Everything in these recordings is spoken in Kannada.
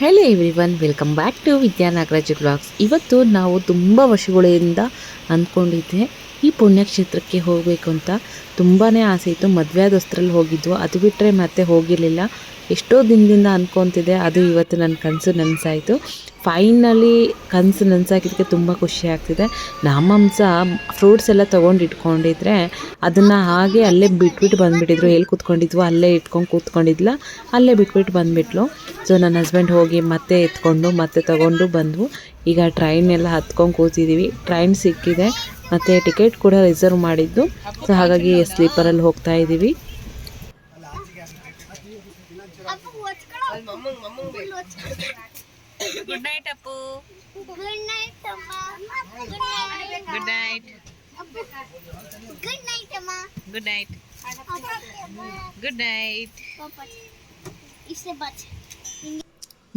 Hello everyone welcome back to Vidyanagaraj blogs ಇವತ್ತು ನಾವು ತುಂಬ ವರ್ಷಗಳಿಂದ ಅಂದ್ಕೊಂಡಿದ್ದೆ. ಈ ಪುಣ್ಯಕ್ಷೇತ್ರಕ್ಕೆ ಹೋಗಬೇಕು ಅಂತ ತುಂಬಾ ಆಸೆ ಇತ್ತು. ಮದುವೆ ಆದಷ್ಟರಲ್ಲಿ ಹೋಗಿದ್ವು. ಅದು ಬಿಟ್ಟರೆ ಮತ್ತೆ ಹೋಗಿರಲಿಲ್ಲ. ಎಷ್ಟೋ ದಿನದಿಂದ ಅಂದ್ಕೊತಿದ್ದೆ ಅದು ಇವತ್ತು ನನ್ನ ಕನಸು ನನಸಾಯಿತು. ಫೈನಲಿ ಕನಸು ನನಸಾಗಿದ್ದಕ್ಕೆ ತುಂಬ ಖುಷಿ ಆಗ್ತಿದೆ. ನಮ್ಮಂಸ ಫ್ರೂಟ್ಸ್ ಎಲ್ಲ ತೊಗೊಂಡು ಇಟ್ಕೊಂಡಿದ್ರೆ ಅದನ್ನು ಹಾಗೆ ಅಲ್ಲೇ ಬಿಟ್ಬಿಟ್ಟು ಬಂದುಬಿಟ್ಟಿದ್ರು. ಎಲ್ಲಿ ಕೂತ್ಕೊಂಡಿದ್ವು ಅಲ್ಲೇ ಇಟ್ಕೊಂಡು ಕೂತ್ಕೊಂಡಿದ್ಲ. ಅಲ್ಲೇ ಬಿಟ್ಬಿಟ್ಟು ಬಂದುಬಿಟ್ಲು. ಸೊ ನನ್ನ ಹಸ್ಬೆಂಡ್ ಹೋಗಿ ಮತ್ತೆ ಎತ್ಕೊಂಡು ಮತ್ತೆ ತಗೊಂಡು ಬಂದ್ವು. ಈಗ ಟ್ರೈನ್ ಎಲ್ಲ ಹತ್ಕೊಂಡು ಕೂತಿದ್ದೀವಿ ಟ್ರೈನ್ ಸಿಕ್ಕಿದೆ. ಮತ್ತು ಟಿಕೆಟ್ ಕೂಡ ರಿಸರ್ವ್ ಮಾಡಿದ್ದು ಸೊ ಹಾಗಾಗಿ ಸ್ಲೀಪರಲ್ಲಿ ಹೋಗ್ತಾ ಇದ್ದೀವಿ good night Appu Good night, Amma. Good night. Good night Good night, Amma. Good night good night Papa. It's a but.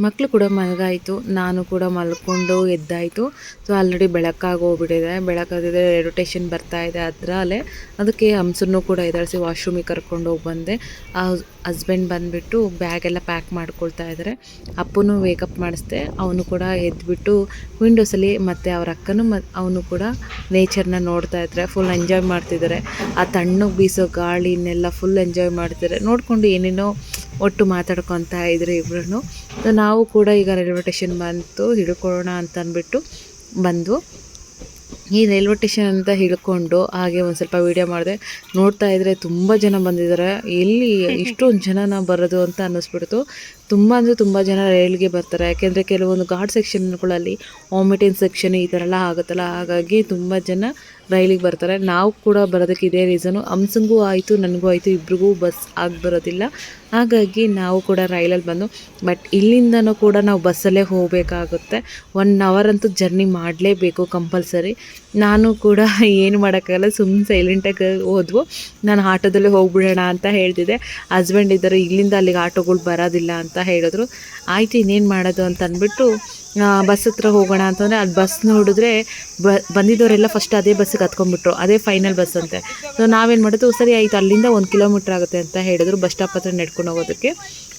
ಮಕ್ಕಳು ಕೂಡ ಮಲಗಾಯಿತು, ನಾನು ಕೂಡ ಮಲ್ಕೊಂಡು ಎದ್ದಾಯಿತು. ಸೊ ಆಲ್ರೆಡಿ ಬೆಳಕಾಗಿ ಹೋಗ್ಬಿಟ್ಟಿದೆ. ಬೆಳಕಾಗಿದ್ರೆ ರೊಟೇಷನ್ ಬರ್ತಾ ಇದೆ ಅದರಲ್ಲೇ. ಅದಕ್ಕೆ ಹಂಸನ್ನು ಕೂಡ ಎದುರಿಸಿ ವಾಶ್ರೂಮಿಗೆ ಕರ್ಕೊಂಡು ಹೋಗಿ ಬಂದೆ. ಆ ಹಸ್ಬೆಂಡ್ ಬಂದುಬಿಟ್ಟು ಬ್ಯಾಗೆಲ್ಲ ಪ್ಯಾಕ್ ಮಾಡ್ಕೊಳ್ತಾ ಇದ್ದಾರೆ ಅಪ್ಪನೂ ವೇಕಪ್ ಮಾಡಿಸ್ದೆ. ಅವನು ಕೂಡ ಎದ್ದುಬಿಟ್ಟು ವಿಂಡೋಸಲ್ಲಿ ಮತ್ತು ಅವ್ರ ಅಕ್ಕನೂ ಮ, ಅವನು ಕೂಡ ನೇಚರ್ನ ನೋಡ್ತಾ ಇದ್ದಾರೆ ಫುಲ್ ಎಂಜಾಯ್ ಮಾಡ್ತಿದ್ದಾರೆ ಆ ತಣ್ಣಗೆ ಬೀಸೋ ಗಾಳಿನೆಲ್ಲ ಫುಲ್ ಎಂಜಾಯ್ ಮಾಡ್ತಿದ್ದಾರೆ ನೋಡಿಕೊಂಡು ಏನೇನೋ ಒಟ್ಟು ಮಾತಾಡ್ಕೊತಾ ಇದ್ರು ಇಬ್ಬರೂ ನಾವು ಕೂಡ ಈಗ ರೈಲ್ವೆ ಸ್ಟೇಷನ್ ಬಂತು, ಹಿಡ್ಕೊಳ್ಳೋಣ ಅಂತ ಅಂದ್ಬಿಟ್ಟು ಬಂದು ಈ ರೈಲ್ವೆ ಸ್ಟೇಷನ್ ಅಂತ ಹಿಡ್ಕೊಂಡು ಹಾಗೆ ಒಂದು ಸ್ವಲ್ಪ ವೀಡಿಯೋ ಮಾಡಿದೆ. ನೋಡ್ತಾ ಇದ್ರೆ ತುಂಬ ಜನ ಬಂದಿದ್ದಾರೆ ಎಲ್ಲಿ ಇಷ್ಟೊಂದು ಜನನ ಬರೋದು ಅಂತ ಅನ್ನಿಸ್ಬಿಡ್ತು. ತುಂಬ ಅಂದರೆ ತುಂಬ ಜನ ರೈಲ್ಗೆ ಬರ್ತಾರೆ. ಯಾಕೆಂದರೆ ಕೆಲವೊಂದು ಘಾಟ್ ಸೆಕ್ಷನ್ಗಳಲ್ಲಿ ವಾಮಿಟಿಂಗ್ ಸೆಕ್ಷನ್ ಈ ಥರ ಎಲ್ಲ ಆಗುತ್ತಲ್ಲ. ಹಾಗಾಗಿ ತುಂಬ ಜನ ರೈಲಿಗೆ ಬರ್ತಾರೆ. ನಾವು ಕೂಡ ಬರೋದಕ್ಕೆ ಇದೇ ರೀಸನು ಹಂಸಂಗೂ ಆಯಿತು, ನನಗೂ ಆಯಿತು. ಇಬ್ರಿಗೂ ಬಸ್ ಆಗಿ ಬರೋದಿಲ್ಲ. ಹಾಗಾಗಿ ನಾವು ಕೂಡ ರೈಲಲ್ಲಿ ಬಂದು, ಬಟ್ ಇಲ್ಲಿಂದನೂ ಕೂಡ ನಾವು ಬಸ್ಸಲ್ಲೇ ಹೋಗಬೇಕಾಗುತ್ತೆ. ಒನ್ ಅವರ್ ಅಂತೂ ಜರ್ನಿ ಮಾಡಲೇಬೇಕು ಕಂಪಲ್ಸರಿ ನಾನು ಕೂಡ ಏನು ಮಾಡೋಕ್ಕಾಗಲ್ಲ ಸುಮ್ಮನೆ ಸೈಲೆಂಟಾಗಿ ಹೋದ್ವು. ನಾನು ಆಟೋದಲ್ಲೇ ಹೋಗ್ಬಿಡೋಣ ಅಂತ ಹೇಳ್ತಿದ್ದೆ. ಹಸ್ಬೆಂಡ್ ಇದ್ದರು, ಇಲ್ಲಿಂದ ಅಲ್ಲಿಗೆ ಆಟೋಗಳು ಬರೋದಿಲ್ಲ ಅಂತ ಹೇಳಿದ್ರು. ಆಯ್ತು, ಇನ್ನೇನು ಮಾಡೋದು? ಅಂತ ಅಂದ್ಬಿಟ್ಟು ಬಸ್ ಹತ್ರ ಹೋಗೋಣ ಅಂತಂದರೆ ಅಲ್ಲಿ ಬಸ್ ನೋಡಿದ್ರೆ ಬ, ಬಂದಿದ್ದವರೆಲ್ಲ ಫಸ್ಟ್ ಅದೇ ಬಸ್ಸಿಗೆ ಹತ್ಕೊಂಡ್ಬಿಟ್ರು ಅದೇ ಫೈನಲ್ ಬಸ್ ಅಂತೆ. ಸೊ ನಾವೇನು ಮಾಡೋದು ಸರಿ, ಆಯಿತು, ಅಲ್ಲಿಂದ ಒಂದು ಕಿಲೋಮೀಟ್ರ್ ಆಗುತ್ತೆ ಅಂತ ಹೇಳಿದ್ರು. ಬಸ್ ಸ್ಟಾಪ್ ಹತ್ರ ನಡ್ಕೊಂಡು ಹೋಗೋದಕ್ಕೆ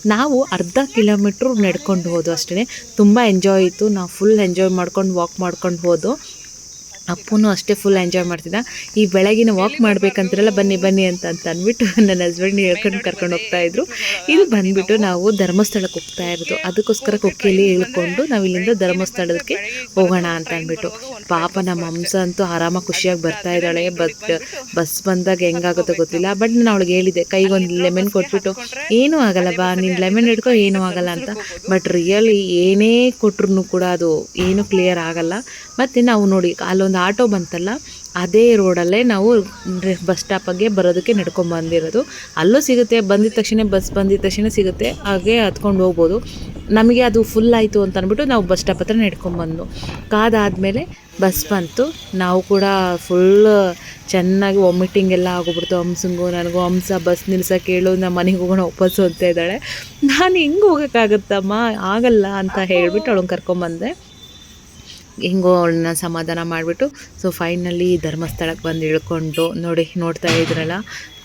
ನಾವು ಅರ್ಧ ಕಿಲೋಮೀಟ್ರ್ ನಡ್ಕೊಂಡು ಹೋದು ಅಷ್ಟೇ ತುಂಬ ಎಂಜಾಯ್ ಇತ್ತು. ನಾವು ಫುಲ್ ಎಂಜಾಯ್ ಮಾಡ್ಕೊಂಡು ವಾಕ್ ಮಾಡ್ಕೊಂಡು ಹೋದು ಅಪ್ಪನೂ ಅಷ್ಟೇ ಫುಲ್ ಎಂಜಾಯ್ ಮಾಡ್ತಿದ್ದ. ಈ ಬೆಳಗಿನ ವಾಕ್ ಮಾಡ್ಬೇಕಂತಿರಲ್ಲ ಬನ್ನಿ ಬನ್ನಿ ಅಂತ ಅಂತ ಅಂದ್ಬಿಟ್ಟು ನನ್ನ ಹಸ್ಬೆಂಡ್ ಹೇಳ್ಕೊಂಡು ಕರ್ಕೊಂಡು ಹೋಗ್ತಾ ಇದ್ರು. ಇದು ಬಂದ್ಬಿಟ್ಟು ನಾವು ಧರ್ಮಸ್ಥಳಕ್ಕೆ ಹೋಗ್ತಾ ಇರೋದು. ಅದಕ್ಕೋಸ್ಕರ ಕೊಕ್ಕೆಯಲ್ಲಿ ಇಳ್ಕೊಂಡು ನಾವು ಇಲ್ಲಿಂದ ಧರ್ಮಸ್ಥಳಕ್ಕೆ ಹೋಗೋಣ ಅಂತ ಅಂದ್ಬಿಟ್ಟು. ಪಾಪ ನಮ್ಮ ಹಂಸ ಅಂತೂ ಆರಾಮಾಗಿ ಖುಷಿಯಾಗಿ ಬರ್ತಾ ಇದ್ದಾಳೆ. ಬಸ್ ಬಸ್ ಬಂದಾಗ ಹೆಂಗಾಗುತ್ತೋ ಗೊತ್ತಿಲ್ಲ. ಬಟ್ ನಾನು ಅವಳಿಗೆ ಹೇಳಿದೆ ಕೈಗೊಂದು ಲೆಮನ್ ಕೊಟ್ಬಿಟ್ಟು. ಏನೂ ಆಗಲ್ಲ ಬಾ ನೀನು ಲೆಮನ್ ಹಿಡ್ಕೊ ಏನೂ ಆಗಲ್ಲ ಅಂತ. ಬಟ್ ರಿಯಲಿ ಏನೇ ಕೊಟ್ರು ಕೂಡ ಅದು ಏನೂ ಕ್ಲಿಯರ್ ಆಗಲ್ಲ. ಮತ್ತು ನಾವು ನೋಡಿ ಅಲ್ಲೊಂದು ಆಟೋ ಬಂತಲ್ಲ, ಅದೇ ರೋಡಲ್ಲೇ ನಾವು ಬಸ್ ಸ್ಟಾಪಿಗೆ ಬರೋದಕ್ಕೆ ನಡ್ಕೊಂಡು ಬಂದಿರೋದು. ಅಲ್ಲೂ ಸಿಗುತ್ತೆ, ಬಂದಿದ ತಕ್ಷಣ ಬಸ್ ಬಂದಿದ ತಕ್ಷಣ ಸಿಗುತ್ತೆ, ಹಾಗೆ ಹತ್ಕೊಂಡು ಹೋಗ್ಬೋದು. ನಮಗೆ ಅದು ಫುಲ್ ಆಯಿತು ಅಂತ ಅಂದ್ಬಿಟ್ಟು ನಾವು ಬಸ್ ಸ್ಟಾಪ್ ಹತ್ರ ನಡ್ಕೊಂಡ್ಬಂದು ಕಾದಾದಮೇಲೆ ಬಸ್ ಬಂತು. ನಾವು ಕೂಡ ಫುಲ್ ಚೆನ್ನಾಗಿ ವಾಮಿಟಿಂಗ್ ಎಲ್ಲ ಆಗೋಗ್ಬಿಡ್ತು ಹಂಸಂಗು, ನನಗೂ ಹಂಸ, ಬಸ್ ನಿಲ್ಸೋಕೆ ಹೇಳು ನಮ್ಮ ಮನೆಗೆ ಹೋಗೋಣ ವಾಪಸ್ಸು ಅಂತ ಇದ್ದಾಳೆ. ನಾನು ಹೆಂಗೆ ಹೋಗೋಕ್ಕಾಗತ್ತಮ್ಮ? ಆಗಲ್ಲ ಅಂತ ಹೇಳಿಬಿಟ್ಟು ಅವಳನ್ನ ಕರ್ಕೊಂಬಂದೆ ಹೆಂಗೋ ಅವಳನ್ನ ಸಮಾಧಾನ ಮಾಡಿಬಿಟ್ಟು ಸೊ ಫೈನಲಿ ಧರ್ಮಸ್ಥಳಕ್ಕೆ ಬಂದು ಇಳ್ಕೊಂಡು ನೋಡಿ, ನೋಡ್ತಾ ಇದ್ರಲ್ಲ,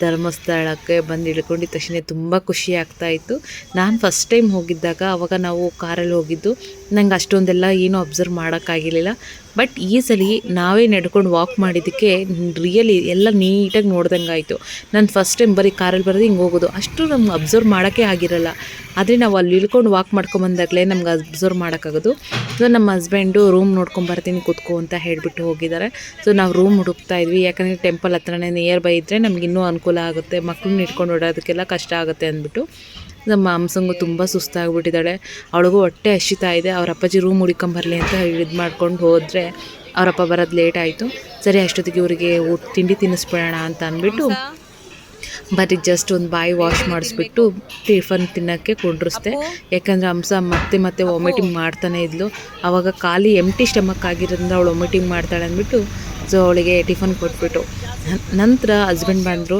ಧರ್ಮಸ್ಥಳಕ್ಕೆ ಬಂದು ಇಳ್ಕೊಂಡಿದ್ದ ತಕ್ಷಣ ತುಂಬ ಖುಷಿ ಆಗ್ತಾಯಿತ್ತು ನಾನು ಫಸ್ಟ್ ಟೈಮ್ ಹೋಗಿದ್ದಾಗ, ಅವಾಗ ನಾವು ಕಾರಲ್ಲಿ ಹೋಗಿದ್ದು ನಂಗೆ ಅಷ್ಟೊಂದೆಲ್ಲ ಏನೂ ಅಬ್ಸರ್ವ್ ಮಾಡೋಕ್ಕಾಗಿರಲಿಲ್ಲ. ಬಟ್ ಈ ಸಲ ನಾವೇ ನಡ್ಕೊಂಡು ವಾಕ್ ಮಾಡಿದ್ದಕ್ಕೆ ರಿಯಲಿ ಎಲ್ಲ ನೀಟಾಗಿ ನೋಡ್ದಂಗೆ ಆಯಿತು. ನಾನು ಫಸ್ಟ್ ಟೈಮ್ ಬರೀ ಕಾರಲ್ಲಿ ಬರೋದು ಹಿಂಗೆ ಹೋಗೋದು. ಅಷ್ಟು ನಮ್ಗೆ ಅಬ್ಸರ್ವ್ ಮಾಡೋಕ್ಕೆ ಆಗಿರಲ್ಲ. ಆದರೆ ನಾವು ಅಲ್ಲಿ ಇಳ್ಕೊಂಡು ವಾಕ್ ಮಾಡ್ಕೊಂಬಂದಾಗಲೇ ನಮ್ಗೆ ಅಬ್ಸರ್ವ್ ಮಾಡೋಕ್ಕಾಗೋದು. ಸೊ ನಮ್ಮ ಹಸ್ಬೆಂಡು ರೂಮ್ ನೋಡ್ಕೊಂಬರ್ತೀನಿ ಕೂತ್ಕೋ ಅಂತ ಹೇಳಿಬಿಟ್ಟು ಹೋಗಿದ್ದಾರೆ. ಸೊ ನಾವು ರೂಮ್ ಹುಡುಕ್ತಾ ಇದ್ವಿ. ಯಾಕಂದರೆ ಟೆಂಪಲ್ ಹತ್ರನೇ ನಿಯರ್ ಬೈ ಇದ್ದರೆ ನಮ್ಗೆ ಇನ್ನೂ ಅನುಕೂಲ ಆಗುತ್ತೆ. ಮಕ್ಕಳನ್ನ ಇಟ್ಕೊಂಡು ಓಡೋದಕ್ಕೆಲ್ಲ ಕಷ್ಟ ಆಗುತ್ತೆ ಅಂದ್ಬಿಟ್ಟು. ನಮ್ಮ ಮಾಂಸಂಗು ತುಂಬ ಸುಸ್ತಾಗಿಬಿಟ್ಟಿದ್ದಾಳೆ. ಅವಳಿಗೂ ಹೊಟ್ಟೆ ಹಸಿತಾ ಇದೆ. ಅವ್ರ ಅಪ್ಪಾಜಿ ರೂಮ್ ಹುಡ್ಕೊಂಬರಲಿ ಅಂತ ಇದು ಮಾಡ್ಕೊಂಡು ಹೋದರೆ ಅವರಪ್ಪ ಬರೋದು ಲೇಟ್ ಆಯಿತು. ಸರಿ ಅಷ್ಟೊತ್ತಿಗೆ ಇವರಿಗೆ ಊಟ ತಿಂಡಿ ತಿನ್ನಿಸ್ಬಿಡೋಣ ಅಂತ ಅಂದ್ಬಿಟ್ಟು ಬರೀ ಜಸ್ಟ್ ಒಂದು ಬಾಯಿ ವಾಶ್ ಮಾಡಿಸ್ಬಿಟ್ಟು ಟಿಫನ್ ತಿನ್ನೋಕ್ಕೆ ಕುಂಡ್ರಿಸ್ದೆ ಯಾಕಂದರೆ ಹಂಸ ಮತ್ತೆ ಮತ್ತೆ ವಾಮಿಟಿಂಗ್ ಮಾಡ್ತಾನೆ ಇದ್ಲು. ಆವಾಗ ಖಾಲಿ ಎಂಟಿ ಸ್ಟಮಕ್ ಆಗಿರೋದ್ರಿಂದ ಅವಳು ವಾಮಿಟಿಂಗ್ ಮಾಡ್ತಾಳೆ ಅಂದ್ಬಿಟ್ಟು ಸೊ ಅವಳಿಗೆ ಟಿಫನ್ ಕೊಟ್ಬಿಟ್ಟು. ನಂತರ ಹಸ್ಬೆಂಡ್ ಬಂದರು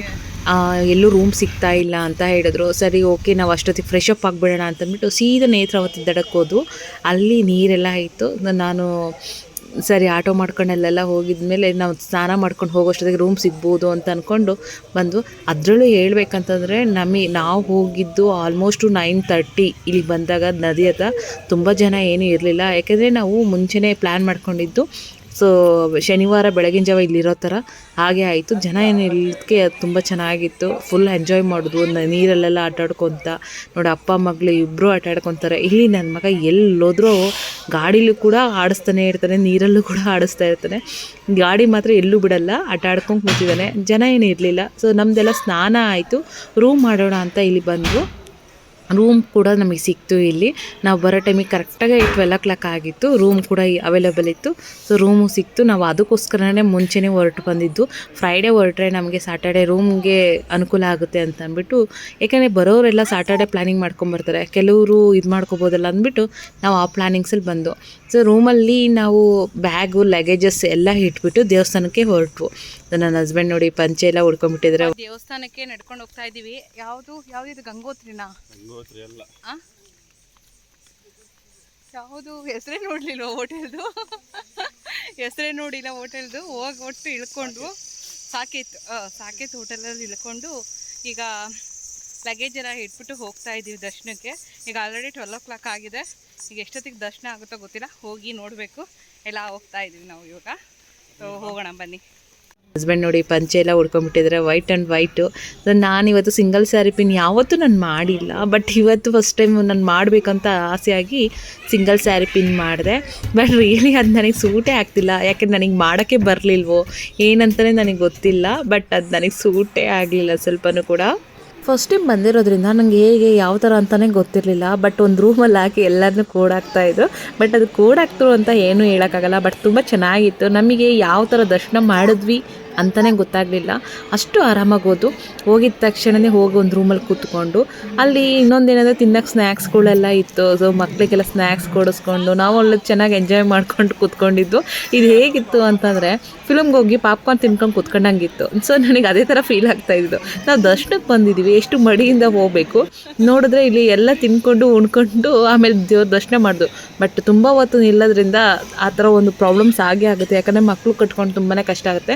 ಎಲ್ಲೂ ರೂಮ್ ಸಿಗ್ತಾ ಇಲ್ಲ ಅಂತ ಹೇಳಿದ್ರು. ಸರಿ ಓಕೆ ನಾವು ಅಷ್ಟೊತ್ತಿಗೆ ಫ್ರೆಶ್ ಅಪ್ ಆಗಿಬಿಡೋಣ ಅಂತಂದ್ಬಿಟ್ಟು ಸೀದಾ ನೇತ್ರಾವತಿ ದಡಕ್ಕೆ ಹೋದ್ವು. ಅಲ್ಲಿ ನೀರೆಲ್ಲ ಇತ್ತು ನಾನು ಸರಿ, ಆಟೋ ಮಾಡ್ಕೊಂಡು ಅಲ್ಲೆಲ್ಲ ಹೋಗಿದ್ಮೇಲೆ ನಾವು ಸ್ನಾನ ಮಾಡ್ಕೊಂಡು ಹೋಗೋಷ್ಟೊತ್ತಿಗೆ ರೂಮ್ ಸಿಗ್ಬೋದು ಅಂತ ಅಂದ್ಕೊಂಡು ಬಂದು ಅದರಲ್ಲೂ ಹೇಳ್ಬೇಕಂತಂದರೆ ನಮಗೆ ನಾವು ಹೋಗಿದ್ದು ಆಲ್ಮೋಸ್ಟು ನೈನ್ ತರ್ಟಿ ಇಲ್ಲಿ ಬಂದಾಗ ನದಿ ಹತ್ರ. ತುಂಬ ಜನ ಏನೂ ಇರಲಿಲ್ಲ. ಯಾಕೆಂದರೆ ನಾವು ಮುಂಚೆನೇ ಪ್ಲ್ಯಾನ್ ಮಾಡ್ಕೊಂಡಿದ್ದು ಸೊ ಶನಿವಾರ ಬೆಳಗಿನ ಜಾವ ಇಲ್ಲಿರೋ ಥರ ಹಾಗೆ ಆಯಿತು. ಜನ ಏನು ಇಲ್ಲದಕ್ಕೆ ತುಂಬ ಚೆನ್ನಾಗಿತ್ತು. ಫುಲ್ ಎಂಜಾಯ್ ಮಾಡೋದು. ನೀರಲ್ಲೆಲ್ಲ ಆಟಾಡ್ಕೊತ. ನೋಡಿ ಅಪ್ಪ, ಮಗಳು ಇಬ್ಬರು ಆಟ ಆಡ್ಕೊತಾರೆ ಇಲ್ಲಿ ನನ್ನ ಮಗ ಎಲ್ಲೋದ್ರೂ ಗಾಡೀಲಿ ಕೂಡ ಆಡಿಸ್ತಾನೆ ಇರ್ತಾನೆ. ನೀರಲ್ಲೂ ಕೂಡ ಆಡಿಸ್ತಾ ಇರ್ತಾನೆ. ಗಾಡಿ ಮಾತ್ರ ಎಲ್ಲೂ ಬಿಡಲ್ಲ. ಆಟ ಆಡ್ಕೊಂಡು ಕೂತಿದ್ದಾನೆ. ಜನ ಏನು ಇರಲಿಲ್ಲ. ಸೊ ನಮ್ಮದೆಲ್ಲ ಸ್ನಾನ ಆಯಿತು. ರೂಮ್ ಮಾಡೋಣ ಅಂತ ಇಲ್ಲಿ ಬಂದು ರೂಮ್ ಕೂಡ ನಮಗೆ ಸಿಕ್ತು ಇಲ್ಲಿ. ನಾವು ಬರೋ ಟೈಮಿಗೆ ಕರೆಕ್ಟಾಗಿ ಟ್ವೆಲ್ ಓ ಕ್ಲಾಕ್ ಆಗಿತ್ತು. ರೂಮ್ ಕೂಡ ಅವೈಲೇಬಲ್ ಇತ್ತು. ಸೊ ರೂಮು ಸಿಕ್ತು. ನಾವು ಅದಕ್ಕೋಸ್ಕರನೇ ಮುಂಚೆನೇ ಹೊರಟು ಬಂದಿದ್ದು. ಫ್ರೈಡೇ ಹೊರಟ್ರೆ ನಮಗೆ ಸ್ಯಾಟರ್ಡೆ ರೂಮ್ಗೆ ಅನುಕೂಲ ಆಗುತ್ತೆ ಅಂತ ಅಂದ್ಬಿಟ್ಟು, ಯಾಕೆಂದರೆ ಬರೋರೆಲ್ಲ ಸ್ಯಾಟರ್ಡೆ ಪ್ಲ್ಯಾನಿಂಗ್ ಮಾಡ್ಕೊಂಬರ್ತಾರೆ ಕೆಲವರು ಇದು ಮಾಡ್ಕೊಬೋದಲ್ಲ ಅಂದ್ಬಿಟ್ಟು ನಾವು ಆ ಪ್ಲ್ಯಾನಿಂಗ್ಸಲ್ಲಿ ಬಂದು ಸೊ ರೂಮಲ್ಲಿ ನಾವು ಬ್ಯಾಗು ಲಗೇಜಸ್ ಎಲ್ಲ ಇಟ್ಬಿಟ್ಟು ದೇವಸ್ಥಾನಕ್ಕೆ ಹೊರಟ್ವು. ನನ್ನ ಹಸ್ಬೆಂಡ್ ನೋಡಿ ಪಂಚೆ ಎಲ್ಲ ಉಡ್ಕೊಂಡ್ಬಿಟ್ಟಿದ್ರೆ ದೇವಸ್ಥಾನಕ್ಕೆ ನಡ್ಕೊಂಡು ಹೋಗ್ತಾ ಇದೀವಿ ಯಾವುದು ಯಾವ್ದಿದು ಗಂಗೋತ್ರಿನಾ? ಆ? ಯಾವುದು? ಹೆಸರೇ ನೋಡ್ಲಿಲ್ಲ ಹೋಟೆಲ್ದು? ಹೆಸರೇ ನೋಡಿಲ್ಲ ಹೋಟೆಲ್ದು. ಹೋಗಿ ಒಟ್ಟು ಇಳ್ಕೊಂಡು ಸಾಕೇತ್ ಸಾಕೇತ್ ಹೋಟೆಲಲ್ಲಿ ಇಳ್ಕೊಂಡು ಈಗ ಲಗೇಜ್ ಎಲ್ಲ ಇಟ್ಬಿಟ್ಟು ಹೋಗ್ತಾ ಇದ್ದೀವಿ ದರ್ಶನಕ್ಕೆ. ಈಗ ಆಲ್ರೆಡಿ ಟ್ವೆಲ್ ಓ ಕ್ಲಾಕ್ ಆಗಿದೆ. ಈಗ ಎಷ್ಟೊತ್ತಿಗೆ ದರ್ಶನ ಆಗುತ್ತೋ ಗೊತ್ತಿಲ್ಲ. ಹೋಗಿ ನೋಡಬೇಕು. ಎಲ್ಲ ಹೋಗ್ತಾ ಇದ್ದೀವಿ ನಾವು ಇವಾಗ. ಸೊ ಹೋಗೋಣ ಬನ್ನಿ. ಹಸ್ಬೆಂಡ್ ನೋಡಿ ಪಂಚೆ ಎಲ್ಲ ಉಡ್ಕೊಂಡ್ಬಿಟ್ಟಿದ್ರೆ ವೈಟ್ ಆ್ಯಂಡ್ ವೈಟು ನಾನು ಇವತ್ತು ಸಿಂಗಲ್ ಸ್ಯಾರಿ ಪಿನ್ ಯಾವತ್ತೂ ನಾನು ಮಾಡಿಲ್ಲ ಬಟ್ ಇವತ್ತು ಫಸ್ಟ್ ಟೈಮ್ ನಾನು ಮಾಡಬೇಕಂತ ಆಸೆಯಾಗಿ ಸಿಂಗಲ್ ಸ್ಯಾರಿ ಪಿನ್ ಮಾಡಿದೆ. ಬಟ್ ರಿಯಲಿ ಅದು ನನಗೆ ಸೂಟೇ ಆಗ್ತಿಲ್ಲ, ಯಾಕೆಂದ್ರೆ ನನಗೆ ಮಾಡೋಕ್ಕೆ ಬರಲಿಲ್ವೋ ಏನಂತಲೇ ನನಗೆ ಗೊತ್ತಿಲ್ಲ ಬಟ್ ಅದು ನನಗೆ ಸೂಟೇ ಆಗಲಿಲ್ಲ ಸ್ವಲ್ಪನೂ ಕೂಡ. ಫಸ್ಟ್ ಟೈಮ್ ಬಂದಿರೋದ್ರಿಂದ ನನಗೆ ಹೇಗೆ, ಯಾವ ಥರ ಅಂತಲೇ ಗೊತ್ತಿರಲಿಲ್ಲ ಬಟ್ ಒಂದು ರೂಮಲ್ಲಿ ಹಾಕಿ ಎಲ್ಲರನ್ನೂ ಕೂಡಾಕ್ತಾಯಿದ್ರು ಬಟ್ ಅದು ಕೂಡಾಕ್ತರು ಅಂತ ಏನೂ ಹೇಳೋಕ್ಕಾಗಲ್ಲ ಬಟ್ ತುಂಬ ಚೆನ್ನಾಗಿತ್ತು. ನಮಗೆ ಯಾವ ಥರ ದರ್ಶನ ಮಾಡಿದ್ವಿ ಅಂತಲೇ ಗೊತ್ತಾಗಲಿಲ್ಲ. ಅಷ್ಟು ಆರಾಮಾಗಿ ಹೋದು ಹೋಗಿದ ತಕ್ಷಣವೇ ಹೋಗಿ ಒಂದು ರೂಮಲ್ಲಿ ಕೂತ್ಕೊಂಡು, ಅಲ್ಲಿ ಇನ್ನೊಂದೇನಂದರೆ ತಿನ್ನೋಕ್ಕೆ ಸ್ನ್ಯಾಕ್ಸ್ಗಳೆಲ್ಲ ಇತ್ತು. ಸೊ ಮಕ್ಕಳಿಗೆಲ್ಲ ಸ್ನ್ಯಾಕ್ಸ್ ಕೊಡಿಸ್ಕೊಂಡು, ನಾವು ಅಲ್ಲಿ ಚೆನ್ನಾಗಿ ಎಂಜಾಯ್ ಮಾಡ್ಕೊಂಡು ಕೂತ್ಕೊಂಡಿದ್ದು. ಇದು ಹೇಗಿತ್ತು ಅಂತಂದರೆ ಫಿಲಮ್ಗೆ ಹೋಗಿ ಪಾಪ್ಕಾರ್ನ್ ತಿನ್ಕೊಂಡು ಕೂತ್ಕೊಂಡಂಗಿತ್ತು. ಸೊ ನನಗೆ ಅದೇ ಥರ ಫೀಲ್ ಆಗ್ತಾ ಇದ್ದು ನಾವು ದರ್ಶನಕ್ಕೆ ಬಂದಿದ್ದೀವಿ ಎಷ್ಟು ಮಡಿಯಿಂದ ಹೋಗಬೇಕು. ನೋಡಿದ್ರೆ ಇಲ್ಲಿ ಎಲ್ಲ ತಿನ್ಕೊಂಡು, ಉಣ್ಕೊಂಡು, ಆಮೇಲೆ ದೇವ್ರ ದರ್ಶನ ಮಾಡ್ದು. ಬಟ್ ತುಂಬ ಹೊತ್ತು ನಿಲ್ಲೋದ್ರಿಂದ ಆ ಥರ ಒಂದು ಪ್ರಾಬ್ಲಮ್ಸ್ ಆಗೇ ಆಗುತ್ತೆ. ಯಾಕಂದರೆ ಮಕ್ಕಳು ಕಟ್ಕೊಂಡು ತುಂಬಾ ಕಷ್ಟ ಆಗುತ್ತೆ.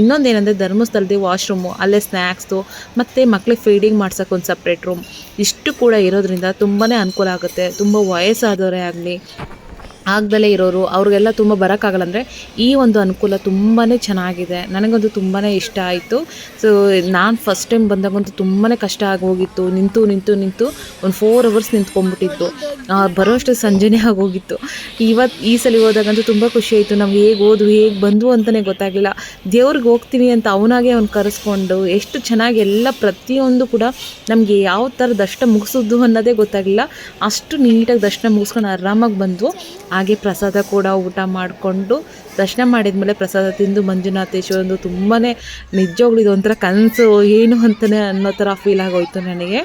ಇನ್ನೊಂದೇನೆಂದರೆ ಧರ್ಮಸ್ಥಳದ ವಾಶ್ರೂಮು ಅಲ್ಲೇ ಸ್ನ್ಯಾಕ್ಸು ಮತ್ತು ಮಕ್ಳಿಗೆ ಫೀಡಿಂಗ್ ಮಾಡ್ಸೋಕೆ ಒಂದು ಸಪ್ರೇಟ್ ರೂಮ್ ಇಷ್ಟು ಕೂಡ ಇರೋದ್ರಿಂದ ತುಂಬಾ ಅನುಕೂಲ ಆಗುತ್ತೆ. ತುಂಬ ವಯಸ್ಸಾದವರೇ ಆಗಲಿ ಆಗ್ದಲೇ ಇರೋರು, ಅವ್ರಿಗೆಲ್ಲ ತುಂಬ ಬರೋಕ್ಕಾಗಲ್ಲ ಅಂದರೆ ಈ ಒಂದು ಅನುಕೂಲ ತುಂಬಾ ಚೆನ್ನಾಗಿದೆ. ನನಗಂತೂ ತುಂಬಾ ಇಷ್ಟ ಆಯಿತು. ಸೊ ನಾನು ಫಸ್ಟ್ ಟೈಮ್ ಬಂದಾಗಂತೂ ತುಂಬಾ ಕಷ್ಟ ಆಗಿ ಹೋಗಿತ್ತು. ನಿಂತು ನಿಂತು ನಿಂತು ಒಂದು ಫೋರ್ ಅವರ್ಸ್ ನಿಂತ್ಕೊಂಡ್ಬಿಟ್ಟಿತ್ತು. ಬರೋಷ್ಟು ಸಂಜೆನೇ ಆಗೋಗಿತ್ತು ಇವತ್ತು ಈ ಸಲ ಹೋದಾಗಂತೂ ತುಂಬ ಖುಷಿ ಆಯಿತು. ನಾವು ಹೇಗೆ ಓದು ಹೇಗೆ ಬಂದು ಅಂತಲೇ ಗೊತ್ತಾಗಲಿಲ್ಲ. ದೇವ್ರಿಗೆ ಹೋಗ್ತೀನಿ ಅಂತ ಅವನಾಗೆ ಅವ್ನು ಕರೆಸ್ಕೊಂಡು ಎಷ್ಟು ಚೆನ್ನಾಗಿ ಎಲ್ಲ ಪ್ರತಿಯೊಂದು ಕೂಡ ನಮಗೆ ಯಾವ ಥರ ದರ್ಶನ ಮುಗಿಸಿದ್ದು ಅನ್ನೋದೇ ಗೊತ್ತಾಗಲಿಲ್ಲ. ಅಷ್ಟು ನೀಟಾಗಿ ದರ್ಶನ ಮುಗಿಸ್ಕೊಂಡು ಆರಾಮಾಗಿ ಬಂದ್ವು. ಹಾಗೆ ಪ್ರಸಾದ ಕೂಡ ಊಟ ಮಾಡಿಕೊಂಡು ದರ್ಶನ ಮಾಡಿದ್ಮೇಲೆ ಪ್ರಸಾದ ತಿಂದು ಮಂಜುನಾಥೇಶ್ವರಂದು ತುಂಬಾ ನಿಜವಾಗ್ಲೂ ಇದು ಒಂಥರ ಕನಸು ಏನು ಅಂತಲೇ ಅನ್ನೋ ಥರ ಫೀಲ್ ಆಗೋಯ್ತು ನನಗೆ.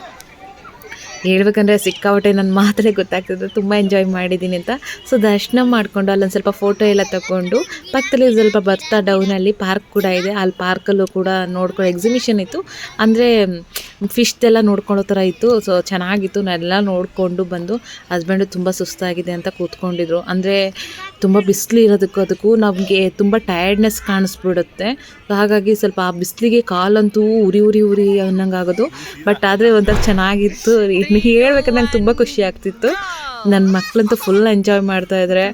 ಹೇಳ್ಬೇಕಂದ್ರೆ ಸಿಕ್ಕಾಪಟ್ಟೆ ನನ್ನ ಮಾತ್ರ ಗೊತ್ತಾಗ್ತದೆ. ತುಂಬ ಎಂಜಾಯ್ ಮಾಡಿದ್ದೀನಿ ಅಂತ. ಸೊ ದರ್ಶನ ಮಾಡಿಕೊಂಡು ಅಲ್ಲೊಂದು ಸ್ವಲ್ಪ ಫೋಟೋ ಎಲ್ಲ ತಗೊಂಡು, ಪಕ್ಕದಲ್ಲಿ ಸ್ವಲ್ಪ ಬರ್ತಾ ಡೌನಲ್ಲಿ ಪಾರ್ಕ್ ಕೂಡ ಇದೆ. ಅಲ್ಲಿ ಪಾರ್ಕಲ್ಲೂ ಕೂಡ ನೋಡ್ಕೊಂಡು ಎಕ್ಸಿಬಿಷನ್ ಇತ್ತು. ಅಂದರೆ ಫಿಶ್ದೆಲ್ಲ ನೋಡ್ಕೊಳ್ಳೋ ಥರ ಇತ್ತು. ಸೊ ಚೆನ್ನಾಗಿತ್ತು. ನಾನೆಲ್ಲ ನೋಡಿಕೊಂಡು ಬಂದು ಹಸ್ಬೆಂಡು ತುಂಬ ಸುಸ್ತಾಗಿದೆ ಅಂತ ಕೂತ್ಕೊಂಡಿದ್ರು. ಅಂದರೆ ತುಂಬ ಬಿಸಿಲು ಇರೋದಕ್ಕೂ ಅದಕ್ಕೂ ನಮಗೆ ತುಂಬ ಟಯರ್ಡ್ನೆಸ್ ಕಾಣಿಸ್ಬಿಡುತ್ತೆ. ಹಾಗಾಗಿ ಸ್ವಲ್ಪ ಆ ಬಿಸಿಲಿಗೆ ಕಾಲಂತೂ ಉರಿ ಉರಿ ಉರಿ ಅನ್ನಂಗೆ ಆಗೋದು ಬಟ್ ಆದರೆ ಒಂಥರ ಚೆನ್ನಾಗಿತ್ತು. ಹೇಳ್ಬೇಕಾದ್ರೆ ನಂಗೆ ತುಂಬ ಖುಷಿ ಆಗ್ತಿತ್ತು. ನನ್ನ ಮಕ್ಕಳಂತೂ ಫುಲ್ ಎಂಜಾಯ್ ಮಾಡ್ತಾ ಇದ್ದಾರೆ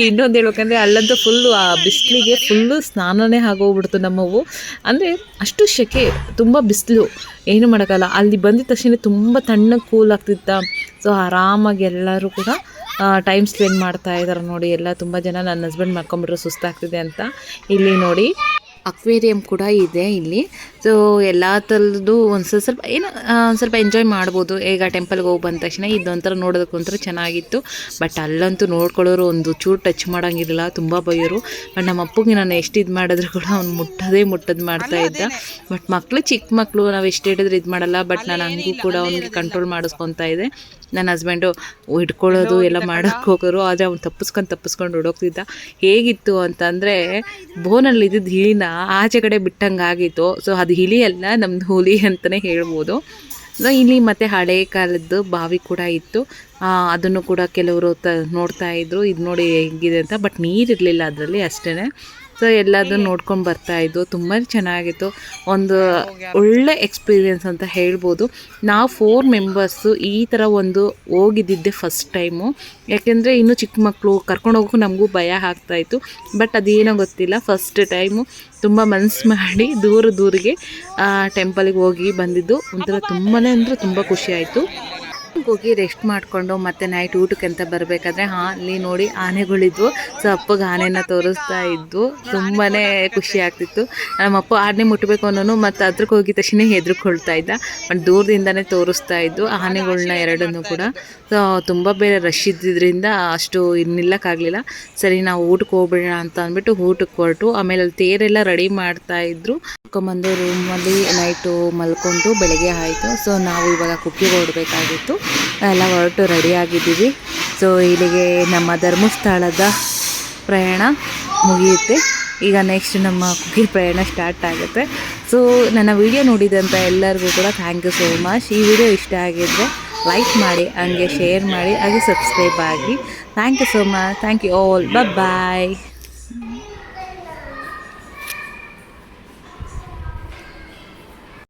ಇನ್ನೊಂದು ಹೇಳ್ಬೇಕಂದ್ರೆ ಅಲ್ಲಂತೂ ಫುಲ್ಲು ಆ, ಬಿಸಿಲಿಗೆ ಫುಲ್ಲು ಸ್ನಾನನೇ ಆಗೋಗ್ಬಿಡ್ತು ನಮ್ಮವು ಅಂದರೆ ಅಷ್ಟು ಸೆಕೆ ತುಂಬ ಬಿಸಿಲು. ಏನು ಮಾಡೋಕ್ಕಲ್ಲ ಅಲ್ಲಿ ಬಂದಿದ ತಕ್ಷಣ ತುಂಬ ತಣ್ಣಗೆ ಕೂಲ್ ಆಗ್ತಿತ್ತ. ಸೊ ಆರಾಮಾಗಿ ಎಲ್ಲರೂ ಕೂಡ ಟೈಮ್ ಸ್ಪೆಂಡ್ ಮಾಡ್ತಾ ಇದ್ದಾರೆ ನೋಡಿ. ಎಲ್ಲ ತುಂಬ ಜನ ನನ್ನ ಹಸ್ಬೆಂಡ್ ಮಾಡ್ಕೊಂಬಿಟ್ರು ಸುಸ್ತಾಗ್ತಿದೆ ಅಂತ. ಇಲ್ಲಿ ನೋಡಿ ಅಕ್ವೇರಿಯಂ ಕೂಡ ಇದೆ ಇಲ್ಲಿ. ಸೊ ಎಲ್ಲ ಥರದ್ದು ಒಂದು ಸ್ವಲ್ಪ ಸ್ವಲ್ಪ ಏನು ಆ, ಸ್ವಲ್ಪ ಎಂಜಾಯ್ ಮಾಡ್ಬೋದು. ಈಗ ಟೆಂಪಲ್ಗೆ ಹೋಗಿ ಬಂದ ತಕ್ಷಣ ಇದೊಂಥರ ನೋಡೋದಕ್ಕೆ ಒಂಥರ ಚೆನ್ನಾಗಿತ್ತು. ಬಟ್ ಅಲ್ಲಂತೂ ನೋಡ್ಕೊಳ್ಳೋರು ಒಂದು ಚೂರು ಟಚ್ ಮಾಡೋಂಗಿರಲಿಲ್ಲ. ತುಂಬ ಬೈಯೋರು. ಬಟ್ ನಮ್ಮ ಅಪ್ಪಗೆ ನಾನು ಎಷ್ಟು ಇದು ಮಾಡಿದ್ರು ಕೂಡ ಅವ್ನು ಮುಟ್ಟದೇ ಮುಟ್ಟದ್ದು ಮಾಡ್ತಾ ಇದ್ದ. ಬಟ್ ಮಕ್ಕಳು ಚಿಕ್ಕ ಮಕ್ಕಳು ನಾವು ಎಷ್ಟು ಹಿಡಿದ್ರೆ ಇದು ಮಾಡಲ್ಲ. ಬಟ್ ನಾನು ಹಂಗೂ ಕೂಡ ಅವ್ನಿಗೆ ಕಂಟ್ರೋಲ್ ಮಾಡಿಸ್ಕೊತಾ ಇದ್ದೆ. ನನ್ನ ಹಸ್ಬೆಂಡು ಹಿಡ್ಕೊಳ್ಳೋದು ಎಲ್ಲ ಮಾಡೋಕ್ಕೆ ಹೋಗೋರು ಆದರೆ ಅವ್ನು ತಪ್ಪಿಸ್ಕೊಂಡು ತಪ್ಪಿಸ್ಕೊಂಡು ಹುಡುಕ್ತಿದ್ದ ಹೇಗಿತ್ತು ಅಂತಂದರೆ ಬೋನಲ್ಲಿ ಇದ್ದಿದ್ದು ಹಿಳಿನ ಆಚೆ ಕಡೆ ಬಿಟ್ಟಂಗೆ ಆಗಿತ್ತು. ಸೊ ಅದು ಹಿಲಿ ಅಲ್ಲ ನಮ್ಮದು ಹುಲಿ ಅಂತಲೇ ಹೇಳ್ಬೋದು. ಇಲ್ಲಿ ಮತ್ತು ಹಳೆ ಕಾಲದ್ದು ಬಾವಿ ಕೂಡ ಇತ್ತು. ಅದನ್ನು ಕೂಡ ಕೆಲವರು ತ ನೋಡ್ತಾ ಇದ್ರು. ಇದು ನೋಡಿ ಹೆಂಗಿದೆ ಅಂತ. ಬಟ್ ನೀರಿರಲಿಲ್ಲ ಅದರಲ್ಲಿ ಅಷ್ಟೇ ಸೊ ಎಲ್ಲದನ್ನು ನೋಡ್ಕೊಂಡು ಬರ್ತಾ ಇದ್ದು ತುಂಬ ಚೆನ್ನಾಗಿತ್ತು. ಒಂದು ಒಳ್ಳೆ ಎಕ್ಸ್ಪೀರಿಯೆನ್ಸ್ ಅಂತ ಹೇಳ್ಬೋದು. ನಾವು ಫೋರ್ ಮೆಂಬರ್ಸು ಈ ಥರ ಒಂದು ಹೋಗಿದ್ದಿದ್ದೆ ಫಸ್ಟ್ ಟೈಮು ಯಾಕೆಂದರೆ ಇನ್ನೂ ಚಿಕ್ಕ ಮಕ್ಕಳು ಕರ್ಕೊಂಡು ಹೋಗೋಕ್ಕೂ ನಮಗೂ ಭಯ ಆಗ್ತಾಯಿತ್ತು ಬಟ್ ಅದೇನೋ ಗೊತ್ತಿಲ್ಲ. ಫಸ್ಟ್ ಟೈಮು ತುಂಬ ಮನಸ್ಸು ಮಾಡಿ ದೂರ ದೂರಿಗೆ ಟೆಂಪಲಿಗೆ ಹೋಗಿ ಬಂದಿದ್ದು. ಒಂಥರ ತುಂಬಾ ಅಂದರೆ ತುಂಬ ಖುಷಿಯಾಯಿತು ಹೋಗಿ ರೆಸ್ಟ್ ಮಾಡಿಕೊಂಡು ಮತ್ತೆ ನೈಟ್ ಊಟಕ್ಕೆ ಅಂತ ಬರಬೇಕಾದ್ರೆ, ಹಾಂ, ಅಲ್ಲಿ ನೋಡಿ ಆನೆಗಳಿದ್ವು. ಸೊ ಅಪ್ಪಗೆ ಆನೆನ ತೋರಿಸ್ತಾ ಇದ್ವು ತುಂಬಾ ಖುಷಿ ಆಗ್ತಿತ್ತು. ನಮ್ಮ ಅಪ್ಪ ಆನೆ ಮುಟ್ಟಬೇಕು ಅನ್ನೋನು ಮತ್ತು ಅದ್ರಕ್ಕೆ ಹೋಗಿದ ತಕ್ಷಣ ಹೆದರ್ಕೊಳ್ತಾ ಇದ್ದ. ಬಟ್ ದೂರದಿಂದನೇ ತೋರಿಸ್ತಾ ಇದ್ದು ಆನೆಗಳನ್ನ ಎರಡನ್ನೂ ಕೂಡ. ಸೊ ತುಂಬ ಬೇರೆ ರಶ್ ಇದ್ದಿದ್ದರಿಂದ ಅಷ್ಟು ನಿಲ್ಲಕ್ಕಾಗಲಿಲ್ಲ. ಸರಿ, ನಾವು ಊಟಕ್ಕೆ ಹೋಗ್ಬಿಡೋಣ ಅಂತ ಅಂದ್ಬಿಟ್ಟು ಊಟಕ್ಕೆ ಹೊರಟು. ಆಮೇಲೆ ಅಲ್ಲಿ ತೇರೆಲ್ಲ ರೆಡಿ ಮಾಡ್ತಾ ಇದ್ರು. ಬಂದು ರೂಮಲ್ಲಿ ನೈಟು ಮಲ್ಕೊಂಡು ಬೆಳಗ್ಗೆ ಆಯಿತು. ಸೊ ನಾವು ಇವಾಗ ಕುಕ್ಕಿಗೆ ಓಡಬೇಕಾಗಿತ್ತು. ಎಲ್ಲ ಹೊರಟು ರೆಡಿ ಆಗಿದ್ದೀವಿ. ಸೊ ಇಲ್ಲಿಗೆ ನಮ್ಮ ಧರ್ಮಸ್ಥಳದ ಪ್ರಯಾಣ ಮುಗಿಯುತ್ತೆ. ಈಗ ನೆಕ್ಸ್ಟ್ ನಮ್ಮ ಕುಕ್ಕಿ ಪ್ರಯಾಣ ಸ್ಟಾರ್ಟ್ ಆಗುತ್ತೆ. ಸೊ ನನ್ನ ವಿಡಿಯೋ ನೋಡಿದಂಥ ಎಲ್ಲರಿಗೂ ಕೂಡ ಥ್ಯಾಂಕ್ ಯು ಸೋ ಮಚ್ ಈ ವಿಡಿಯೋ ಇಷ್ಟ ಆಗಿದ್ದರೆ ಲೈಕ್ ಮಾಡಿ, ಹಂಗೆ ಶೇರ್ ಮಾಡಿ, ಹಾಗೆ ಸಬ್ಸ್ಕ್ರೈಬ್ ಆಗಿ. Thank you so much thank you all bye